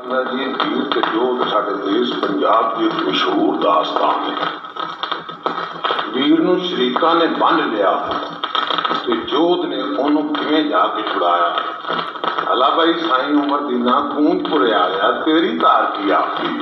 ਕਹਿੰਦਾ ਜੀ ਵੀਰ ਤੇ ਜੋਧ ਸਾਡੇ ਦੇਸ਼, ਪੰਜਾਬ ਦੀ ਇੱਕ ਮਸ਼ਹੂਰ ਦਾਸਤਾਨ ਹੈ। ਵੀਰ ਨੂੰ ਸ਼ਰੀਕਾਂ ਨੇ ਬੰਨ ਲਿਆ ਤੇ ਜੋਤ ਨੇ ਉਹਨੂੰ ਕਿਵੇਂ ਜਾ ਕੇ ਛੁਡਾਇਆ? ਹਲਾ ਭਾਈ ਸਾਈਂ ਉਮਰ ਦੀ ਨਾ ਕੂੰਜਪੁਰ ਆ ਤੇਰੀ ਧਾਰ ਕੀ ਆਪੀ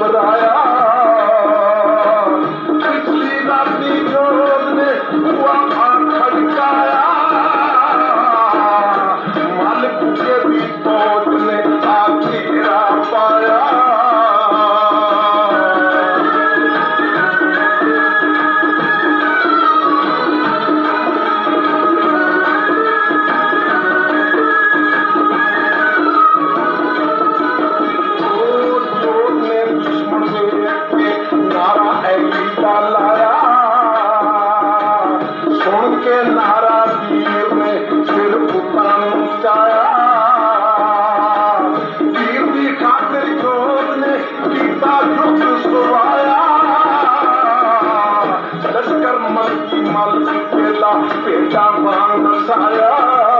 Sadaya. लश्कर मला बंग साया।